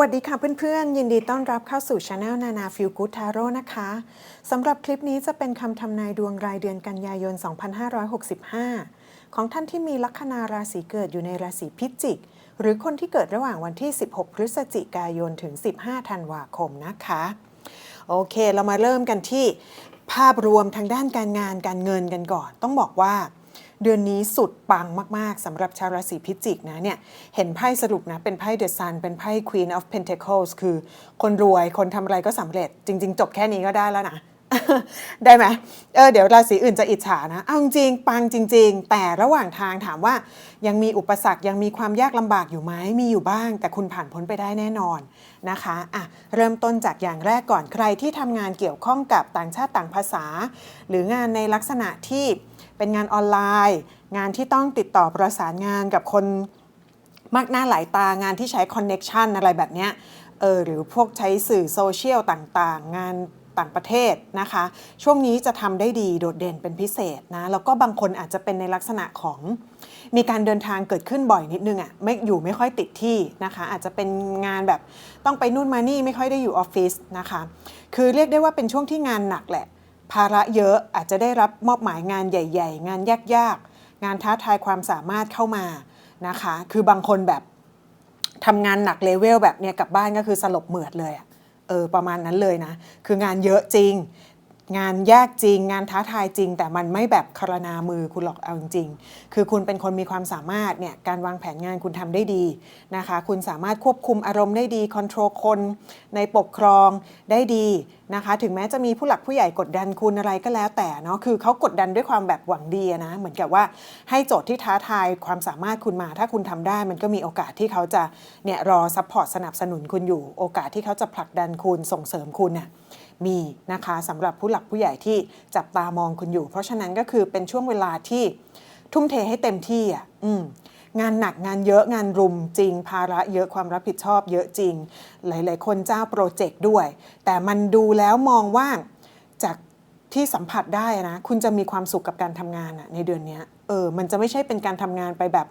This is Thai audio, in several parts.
วัสดีค่ะเพื่อนๆ ยินดีต้อนรับเข้าสู่ช anel นานาฟิลกู d ทาโร่นะคะสำหรับคลิปนี้จะเป็นคำทำนายดวงรายเดือนกันยายน 2565 ของท่านที่มีลัคนาราศีเกิดอยู่ในราศีพิจิก หรือคนที่เกิดระหว่างวันที่ 16 พฤศจิกายนถึง 15 ธันวาคมนะคะ โอเคเรามาเริ่มกันที่ภาพรวมทางด้านการงานการเงินกันก่อน ต้องบอกว่า เดือนนี้สุดปังมาก ๆสำหรับชาวราศีพิจิกนะเนี่ยเห็นไพ่สรุปนะ เป็นไพ่เดอะซันเป็นไพ่ Queen of Pentacles คือคนรวยคนทำอะไรก็สำเร็จ จริง ๆ จบแค่นี้ก็ได้แล้วนะได้ไหมเออเดี๋ยวราศีอื่นจะอิจฉานะ เอาจริงปังจริง ๆ แต่ระหว่างทางถามว่ายังมีอุปสรรคยังมีความยากลำบากอยู่ไหมมีอยู่บ้าง แต่คุณผ่านพ้นไปได้แน่นอนนะคะอะเริ่มต้นจากอย่างแรกก่อนใครที่ทำงานเกี่ยวข้องกับต่างชาติต่างภาษา หรืองานในลักษณะที่ เป็นงานออนไลน์ งานที่ต้องติดต่อประสานงานกับคนมากหน้าหลายตางานที่ใช้คอนเน็ชันอะไรแบบเนี้ยเออหรือพวกใช้สื่อโซเชียลต่างๆ งานต่างประเทศนะคะ ช่วงนี้จะทำได้ดีโดดเด่นเป็นพิเศษนะ แล้วก็บางคนอาจจะเป็นในลักษณะของ มีการเดินทางเกิดขึ้นบ่อยนิดนึงอะ่ะไม่อยู่ไม่ค่อยติดที่นะคะ อาจจะเป็นงานแบบต้องไปนู่นมานี่ไม่ค่อยได้อยู่ออฟฟิศนะคะ คือเรียกได้ว่าเป็นช่วงที่งานหนักแหละ ภาระเยอะอาจจะได้รับมอบหมายงานใหญ่ ๆ งานยากๆ งานท้าทายความสามารถเข้ามานะคะ คือบางคนแบบทำงานหนักเลเวลแบบเนี้ยกลับบ้านก็คือสลบเหมือดเลยอะเออประมาณนั้นเลยนะ คืองานเยอะจริง งานยากจริง งานท้าทายจริง แต่มันไม่แบบคารนามือคุณหรอกเอาจริงๆคือคุณเป็นคนมีความสามารถเนี่ยการวางแผนงานคุณทำได้ดีนะคะ คุณสามารถควบคุมอารมณ์ได้ดีคอนโทรลคนในปกครองได้ดีนะคะ ถึงแม้จะมีผู้หลักผู้ใหญ่กดดันคุณอะไรก็แล้วแต่เนาะคือเขากดดันด้วยความแบบหวังดีนะเหมือนกับว่าให้โจทย์ที่ท้าทายความสามารถคุณมา ถ้าคุณทำได้ มันก็มีโอกาสที่เขาจะเนี่ยรอซัพพอร์ตสนับสนุนคุณอยู่ โอกาสที่เขาจะผลักดันคุณส่งเสริมคุณน่ะ มีนะคะสำหรับผู้หลักผู้ใหญ่ที่จับตามองคุณอยู่ เพราะฉะนั้นก็คือเป็นช่วงเวลาที่ทุ่มเทให้เต็มที่อะอืมงานหนักงานเยอะงานรุมจริง ภาระเยอะความรับผิดชอบเยอะจริง หลาย ๆ คนเจ้าโปรเจกต์ด้วย แต่มันดูแล้วมองว่าจากที่สัมผัสได้นะ คุณจะมีความสุขกับการทำงานอะในเดือนนี้เออ มันจะไม่ใช่เป็นการทำงานไปแบบ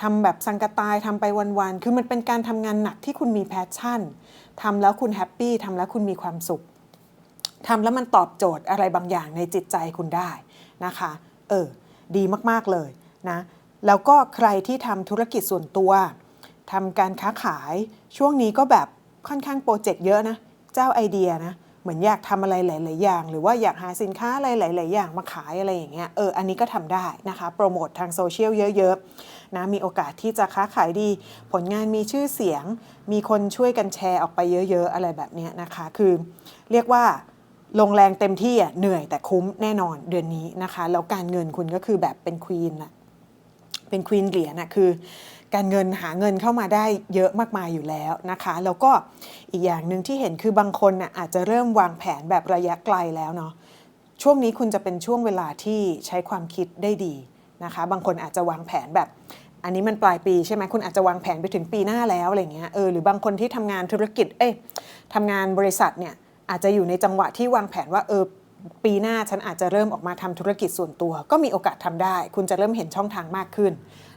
ทำแบบสังกตายทำไปวัน ๆ คือมันเป็นการทำงานหนักที่คุณมีแพชชั่นทำแล้วคุณแฮปปี้ทำแล้วคุณมีความสุข ทำแล้วมันตอบโจทย์อะไรบางอย่างในจิตใจคุณได้นะคะ เออ ดีมากๆเลยนะ แล้วก็ใครที่ทำธุรกิจส่วนตัวทำการค้าขายช่วงนี้ก็แบบค่อนข้างโปรเจกต์เยอะนะ เจ้าไอเดียนะ เหมือนอยากทำอะไรหลาย ๆ อย่าง หรือว่าอยากหาสินค้าอะไรหลาย ๆ อย่างมาขายอะไรอย่างเงี้ย เออ อันนี้ก็ทำได้นะคะ โปรโมททางโซเชียลเยอะ ๆ นะ มีโอกาสที่จะค้าขายดี ผลงานมีชื่อเสียง มีคนช่วยกันแชร์ออกไปเยอะ ๆ อะไรแบบเนี้ยนะคะ คือเรียกว่า ลงแรงเต็มที่อะเหนื่อยแต่คุ้มแน่นอนเดือนนี้นะคะ แล้วการเงินคุณก็คือแบบเป็นควีนอะเป็นควีนเหรียญอะคือการเงินหาเงินเข้ามาได้เยอะมากมายอยู่แล้วนะคะ แล้วก็อีกอย่างหนึ่งที่เห็นคือบางคนน่ะอาจจะเริ่มวางแผนแบบระยะไกลแล้วเนาะช่วงนี้คุณจะเป็นช่วงเวลาที่ใช้ความคิดได้ดีนะคะ บางคนอาจจะวางแผนแบบ อันนี้มันปลายปีใช่ไหมคุณอาจจะวางแผนไปถึงปีหน้าแล้วอะไรเงี้ยเออหรือบางคนที่ทำงานธุรกิจเอ้ยทำงานบริษัทเนี่ย อาจจะอยู่ในจังหวะที่วางแผนว่าเออปีหน้าฉันอาจจะเริ่มออกมาทำธุรกิจส่วนตัว ก็มีโอกาสทำได้ คุณจะเริ่มเห็นช่องทางมากขึ้น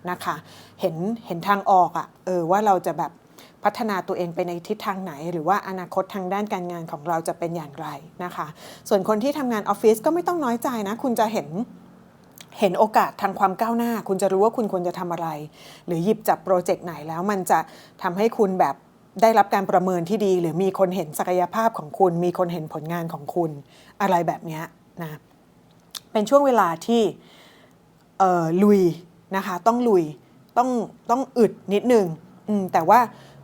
นะคะ เห็นเห็นทางออกอะ่ะเออว่าเราจะแบบพัฒนาตัวเองไปในทิศทางไหน หรือว่าอนาคตทางด้านการงานของเราจะเป็นอย่างไรนะคะ ส่วนคนที่ทำงานออฟฟิศก็ไม่ต้องน้อยใจนะ คุณจะเห็นเห็นโอกาสทางความก้าวหน้า คุณจะรู้ว่าคุณควรจะทำอะไร หรือหยิบจับโปรเจกต์ไหนแล้วมันจะทำให้คุณแบบ ได้รับการประเมินที่ดี หรือมีคนเห็นศักยภาพของคุณ มีคนเห็นผลงานของคุณอะไรแบบนี้นะเป็นช่วงเวลาที่ลุยนะคะต้องลุยต้องต้องอึดนิดนึงแต่ว่า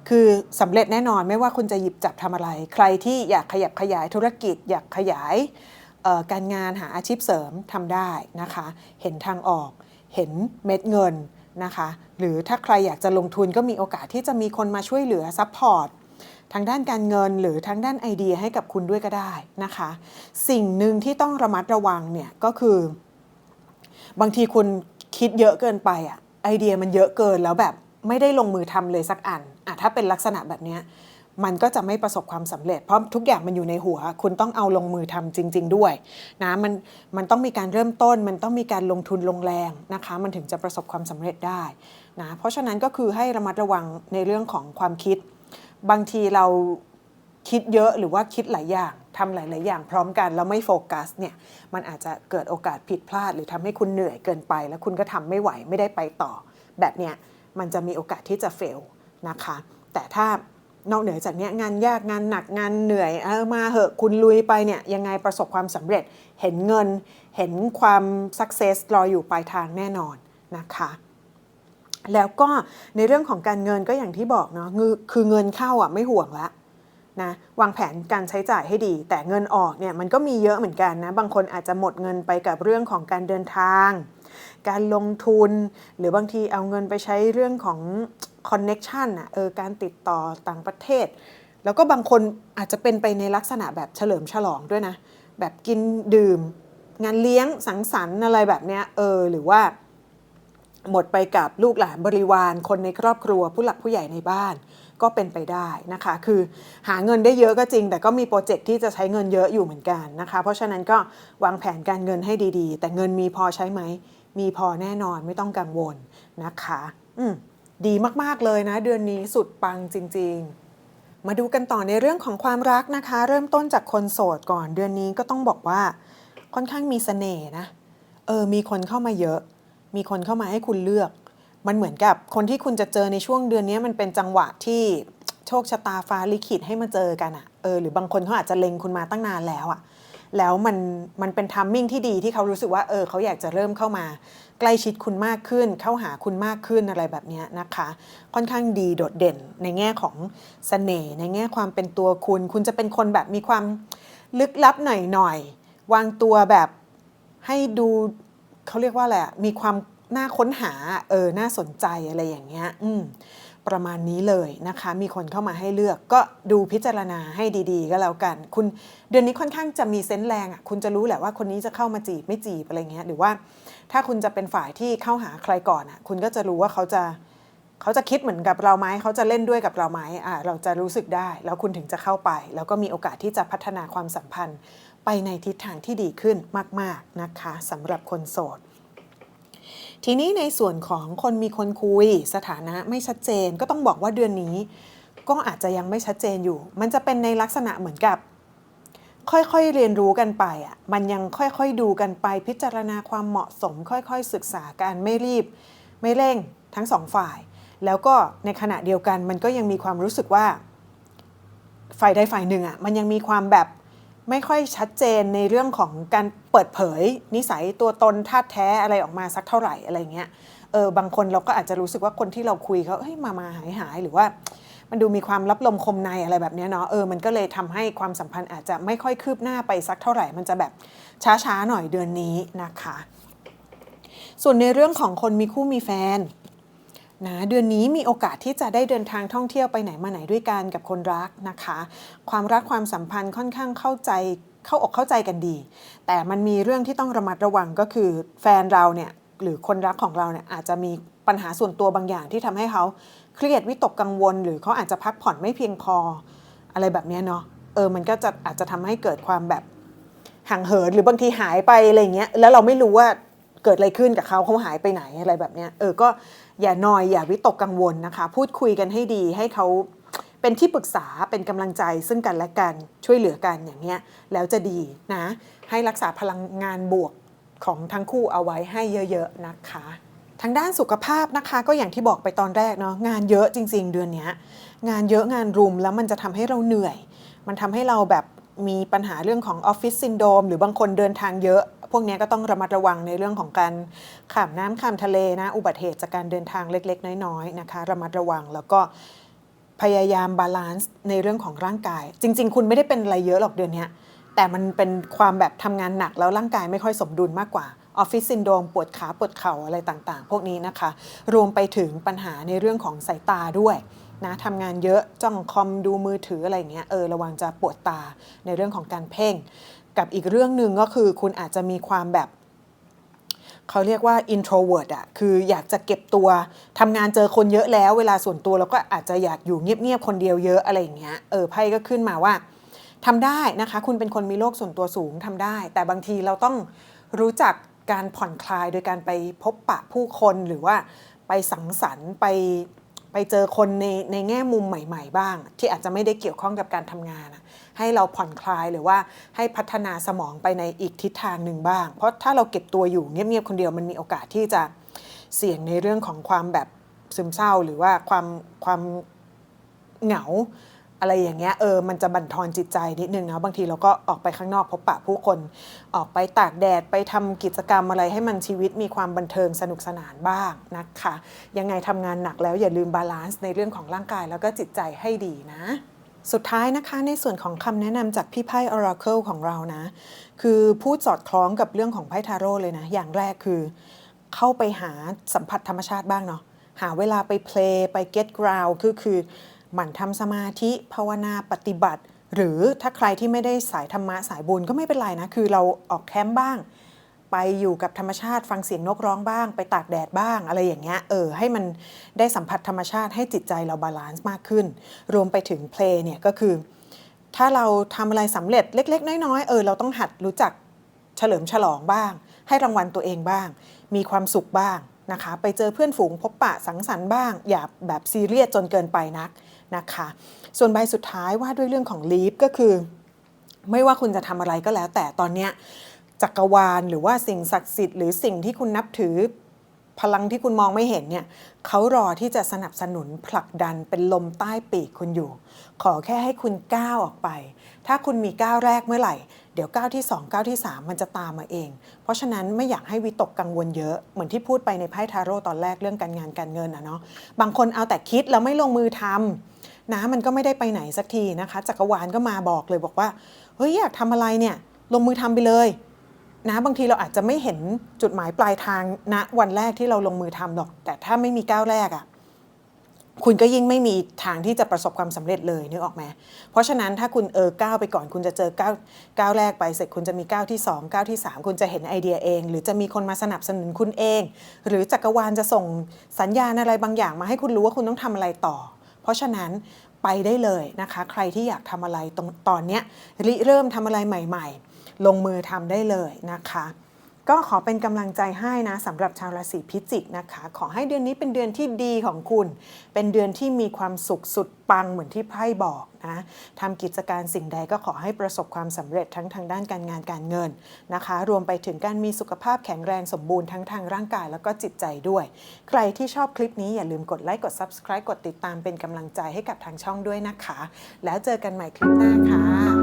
คือสำเร็จแน่นอนไม่ว่าคุณจะหยิบจับทำอะไร ใครที่อยากขยับขยายธุรกิจ อยากขยายการงานหาอาชีพเสริมทำได้นะคะ เห็นทางออก เห็นเม็ดเงิน นะคะ หรือถ้าใครอยากจะลงทุนก็มีโอกาสที่จะมีคนมาช่วยเหลือซัพพอร์ตทางด้านการเงินหรือทางด้านไอเดียให้กับคุณด้วยก็ได้นะคะ สิ่งหนึ่งที่ต้องระมัดระวังเนี่ยก็คือ บางทีคุณคิดเยอะเกินไปอะไอเดียมันเยอะเกินแล้วแบบไม่ได้ลงมือทำเลยสักอันอะถ้าเป็นลักษณะแบบเนี้ย มันก็จะไม่ประสบความสำเร็จ เพราะทุกอย่างมันอยู่ในหัว คุณต้องเอาลงมือทำจริง ๆ ด้วยนะมันมันต้องมีการเริ่มต้น มันต้องมีการลงทุนลงแรงนะคะ มันถึงจะประสบความสำเร็จได้นะเพราะฉะนั้นก็คือให้ระมัดระวังในเรื่องของความคิด บางทีเราคิดเยอะหรือว่าคิดหลายอย่างทำหลาย ๆ อย่างพร้อมกันแล้วไม่โฟกัสเนี่ยมันอาจจะเกิดโอกาสผิดพลาด หรือทำให้คุณเหนื่อยเกินไป แล้วคุณก็ทำไม่ไหวไม่ได้ไปต่อ แบบเนี้ยมันจะมีโอกาสที่จะเฟลนะคะ แต่ถ้า นอกเหนือจากนี้งานยากงานหนักงานเหนื่อยเออมาเหอะคุณลุยไปเนี่ยยังไงประสบความสำเร็จเห็นเงิน เห็นความสักเซสรออยู่ปลายทางแน่นอนนะคะแล้วก็ในเรื่องของการเงินก็อย่างที่บอกเนาะคือคือเงินเข้าอะไม่ห่วงละนะวางแผนการใช้จ่ายให้ดี แต่เงินออกเนี่ยมันก็มีเยอะเหมือนกันนะบางคนอาจจะหมดเงินไปกับเรื่องของการเดินทาง การลงทุน หรือบางทีเอาเงินไปใช้เรื่องของคอนเน็ชันอะเออการติดต่อต่างประเทศ แล้วก็บางคนอาจจะเป็นไปในลักษณะแบบเฉลิมฉลองด้วยนะ แบบกินดื่ม งานเลี้ยงสังสรรค์อะไรแบบเนี้ยเออหรือว่า หมดไปกับลูกหลานบริวาร คนในครอบครัวผู้หลักผู้ใหญ่ในบ้านก็เป็นไปได้นะคะ คือหาเงินได้เยอะก็จริง แต่ก็มีโปรเจกต์ที่จะใช้เงินเยอะอยู่เหมือนกันนะคะ เพราะฉะนั้นก็วางแผนการเงินให้ดีๆ แต่เงินมีพอใช้ไหม มีพอแน่นอนไม่ต้องกังวลนะคะ อืมดีมากๆเลยนะ เดือนนี้สุดปังจริง ๆมาดูกันต่อในเรื่องของความรักนะคะ เริ่มต้นจากคนโสดก่อนเดือนนี้ก็ต้องบอกว่า ค่อนข้างมีเสน่ห์นะเออมีคนเข้ามาเยอะ มีคนเข้ามาให้คุณเลือก มันเหมือนกับคนที่คุณจะเจอในช่วงเดือนนี้มันเป็นจังหวะที่โชคชะตาฟ้าลิขิตให้มาเจอกันอะเออหรือบางคนเขาอาจจะเล็งคุณมาตั้งนานแล้วอะ แล้วมันมันเป็นทัมมิ่งที่ดีที่เขารู้สึกว่าเออเขาอยากจะเริ่มเข้ามา ใกล้ชิดคุณมากขึ้น เข้าหาคุณมากขึ้นอะไรแบบนี้นะคะ ค่อนข้างดีโดดเด่นในแง่ของเสน่ห์ในแง่ความเป็นตัวคุณ คุณจะเป็นคนแบบมีความลึกลับหน่อยๆวางตัวแบบให้ดูเขาเรียกว่าอะไรอะมีความน่าค้นหาเออน่าสนใจอะไรอย่างเงี้ยอืม ประมาณนี้เลยนะคะ มีคนเข้ามาให้เลือกก็ดูพิจารณาให้ดีๆ ก็แล้วกัน คุณเดือนนี้ค่อนข้างจะมีเซนส์แรงอะคุณจะรู้แหละว่าคนนี้จะเข้ามาจีบไม่จีบอะไรเงี้ยหรือว่าถ้าคุณจะเป็นฝ่ายที่เข้าหาใครก่อนอะคุณก็จะรู้ว่าเขาจะเขาจะคิดเหมือนกับเราไหมเขาจะเล่นด้วยกับเราไหมอ่าเราจะรู้สึกได้ แล้วคุณถึงจะเข้าไป แล้วก็มีโอกาสที่จะพัฒนาความสัมพันธ์ ไปในทิศทางที่ดีขึ้นมาก ๆนะคะสำหรับคนโสด ทีนี้ในส่วนของคนมีคนคุยสถานะไม่ชัดเจน ก็ต้องบอกว่าเดือนนี้ ก็อาจจะยังไม่ชัดเจนอยู่ มันจะเป็นในลักษณะเหมือนกับ ค่อยๆเรียนรู้กันไปอะมันยังค่อยๆดูกันไปพิจารณาความเหมาะสม ค่อยๆศึกษากันไม่รีบ ไม่เร่งทั้งสองฝ่าย แล้วก็ในขณะเดียวกันมันก็ยังมีความรู้สึกว่า ฝ่ายใดฝ่ายหนึ่งอะมันยังมีความแบบ ไม่ค่อยชัดเจนในเรื่องของการเปิดเผย นิสัยตัวตนท่าตุแท้อะไรออกมาสักเท่าไหร่อะไรเงี้ยเออบางคนเราก็อาจจะรู้สึกว่าคนที่เราคุยเขาเฮ้ยมามาหายหายหรือว่า มันดูมีความลับลมคมในอะไรแบบเนี้ยเนาะเออมันก็เลยทำให้ความสัมพันธ์อาจจะไม่ค่อยคืบหน้าไปสักเท่าไหร่ มันจะแบบช้าๆหน่อยเดือนนี้นะคะ ส่วนในเรื่องของคนมีคู่มีแฟน นะเดือนนี้มีโอกาสที่จะได้เดินทางท่องเที่ยวไปไหนมาไหนด้วยกันกับคนรักนะคะ ความรักความสัมพันธ์ค่อนข้างเข้าใจเข้าอกเข้าใจกันดี แต่มันมีเรื่องที่ต้องระมัดระวังก็คือแฟนเราเนี่ยหรือคนรักของเราเนี่ยอาจจะมีปัญหาส่วนตัวบางอย่างที่ทำให้เขาเครียดวิตกกังวล หรือเขาอาจจะพักผ่อนไม่เพียงพออะไรแบบนี้เนาะเออมันก็จะอาจจะทำให้เกิดความแบบห่างเหินหรือบางทีหายไปอะไรเงี้ยแล้วเราไม่รู้ว่า เกิดอะไรขึ้นกับเขาเขาหายไปไหนอะไรแบบเนี้ยเออก็อย่านอยอย่าวิตกกังวลนะคะ พูดคุยกันให้ดีให้เขาเป็นที่ปรึกษาเป็นกำลังใจซึ่งกันและกันช่วยเหลือกันอย่างเงี้ยแล้วจะดีนะ ให้รักษาพลังงานบวกของทั้งคู่เอาไว้ให้เยอะๆนะคะทางด้านสุขภาพนะคะก็อย่างที่บอกไปตอนแรกเนาะงานเยอะจริง ๆ เดือนนี้งานเยอะงานรุมแล้วมันจะทำให้เราเหนื่อย มันทำให้เราแบบ มีปัญหาเรื่องของออฟฟิศซินโดมหรือบางคนเดินทางเยอะ พวกนี้ก็ต้องระมัดระวังในเรื่องของการข้ามน้ำข้ามทะเลนะ อุบัติเหตุจากการเดินทางเล็ก ๆ น้อยๆนะคะ ระมัดระวังแล้วก็พยายามบาลานซ์ในเรื่องของร่างกาย จริง ๆ คุณไม่ได้เป็นอะไรเยอะหรอกเดือนนี้แต่มันเป็นความแบบทำงานหนักแล้วร่างกายไม่ค่อยสมดุลมากกว่าออฟฟิศซินโดมปวดขาปวดเข่าอะไรต่างๆ พวกนี้นะคะ รวมไปถึงปัญหาในเรื่องของสายตาด้วย นะทำงานเยอะจ้องคอมดูมือถืออะไรเงี้ยเออระวังจะปวดตาในเรื่องของการเพ่ง กับอีกเรื่องหนึ่งก็คือคุณอาจจะมีความแบบเขาเรียกว่า introvert อะคืออยากจะเก็บตัวทำงานเจอคนเยอะแล้ว เวลาส่วนตัวเราก็อาจจะอยากอยู่เงียบๆคนเดียวเยอะอะไรอย่างเงี้ย เออไพ่ก็ขึ้นมาว่าทำได้นะคะ คุณเป็นคนมีโลกส่วนตัวสูงทำได้ แต่บางทีเราต้องรู้จักการผ่อนคลายโดยการไปพบปะผู้คนหรือว่าไปสังสรรค์ไป ไปเจอคนในในแง่มุมใหม่ ๆ บ้าง ที่อาจจะไม่ได้เกี่ยวข้องกับการทำงานนะให้เราผ่อนคลายหรือว่าให้พัฒนาสมองไปในอีกทิศทางหนึ่งบ้าง เพราะถ้าเราเก็บตัวอยู่เงียบๆคนเดียวมันมีโอกาสที่จะเสี่ยงในเรื่องของความแบบซึมเศร้าหรือว่าความความเหงา อะไรอย่างเงี้ยเออมันจะบั่นทอนจิตใจนิดนึงนะบางทีเราก็ออกไปข้างนอกพบปะผู้คนออกไปตากแดดไปทำกิจกรรมอะไรให้มันชีวิตมีความบันเทิงสนุกสนานบ้างนะคะยังไงทำงานหนักแล้วอย่าลืมบาลานซ์ในเรื่องของร่างกายแล้วก็จิตใจให้ดีนะ สุดท้ายนะคะในส่วนของคำแนะนำจากพี่ไพ่ Oracle ของเรานะ คือพูดสอดคล้องกับเรื่องของไพ่ทาโร่เลยนะ อย่างแรกคือ เข้าไปหาสัมผัสธรรมชาติบ้างเนาะหาเวลาไปเพลย์ไป get ground คือคือ หมั่นทำสมาธิภาวนาปฏิบัติ หรือถ้าใครที่ไม่ได้สายธรรมะสายบุญก็ไม่เป็นไรนะ คือเราออกแคมป์บ้าง ไปอยู่กับธรรมชาติฟังเสียงนกร้องบ้าง ไปตากแดดบ้างอะไรอย่างเงี้ยเออให้มันได้สัมผัสธรรมชาติให้จิตใจเราบาลานซ์มากขึ้น รวมไปถึงเพลงเนี่ยก็คือ ถ้าเราทำอะไรสำเร็จเล็ก ๆ น้อยๆเออเราต้องหัดรู้จักเฉลิมฉลองบ้าง ให้รางวัลตัวเองบ้าง มีความสุขบ้างนะคะไปเจอเพื่อนฝูงพบปะสังสรรค์บ้าง อย่าแบบซีเรียสจนเกินไปนัก นะคะ ส่วนใบสุดท้ายว่าด้วยเรื่องของลีฟก็คือ ไม่ว่าคุณจะทำอะไรก็แล้ว แต่ตอนเนี้ยจักรวาลหรือว่าสิ่งศักดิ์สิทธิ์หรือสิ่งที่คุณนับถือพลังที่คุณมองไม่เห็นเนี่ยเขารอที่จะสนับสนุนผลักดันเป็นลมใต้ปีกคุณอยู่ ขอแค่ให้คุณก้าวออกไป ถ้าคุณมีก้าวแรกเมื่อไหร่ เดี๋ยวก้าวที่2ก้าวที่ 3 มันจะตามมาเอง เพราะฉะนั้นไม่อยากให้วิตกกังวลเยอะเหมือนที่พูดไปในไพ่ทาโร่ตอนแรกเรื่องการงานการเงินอะเนาะบางคนเอาแต่คิดแล้วไม่ลงมือทำ นะมันก็ไม่ได้ไปไหนสักทีนะคะ จักรวาลก็มาบอกเลยบอกว่า เฮ้ยอยากทำอะไรเนี่ย ลงมือทำไปเลยนะบางทีเราอาจจะไม่เห็นจุดหมายปลายทางณวันแรกที่เราลงมือทำหรอก แต่ถ้าไม่มีก้าวแรกอะ่ะคุณก็ยิ่งไม่มีทางที่จะประสบความสำเร็จเลยนึกออกไหมเพราะฉะนั้นถ้าคุณเออก้าวไปก่อนคุณจะเจอก้าวก้าวแรกไปเสร็จคุณจะมีก้าวที่ 2 ก้าวที่ 3 คุณจะเห็นไอเดียเอง หรือจะมีคนมาสนับสนุนคุณเอง หรือจักรวาลจะส่งสัญญาณอะไรบางอย่างมาให้คุณรู้ว่าคุณต้องทำอะไรต่อ เพราะฉะนั้นไปได้เลยนะคะ ใครที่อยากทำอะไรตรงตอนเนี้ยริเริ่มทำอะไรใหม่ ๆ ลงมือทำได้เลยนะคะ ก็ขอเป็นกำลังใจให้นะสำหรับชาวราศีพิจิกนะคะ ขอให้เดือนนี้เป็นเดือนที่ดีของคุณ เป็นเดือนที่มีความสุขสุดปังเหมือนที่ไพ่บอกนะทำกิจการสิ่งใดก็ขอให้ประสบความสำเร็จทั้งทางด้านการงานการเงินนะคะ รวมไปถึงการมีสุขภาพแข็งแรงสมบูรณ์ทั้งทางร่างกายแล้วก็จิตใจด้วย ใครที่ชอบคลิปนี้อย่าลืมกดไลค์กด Subscribe กดติดตามเป็นกำลังใจให้กับทางช่องด้วยนะคะ แล้วเจอกันใหม่คลิปหน้าค่ะ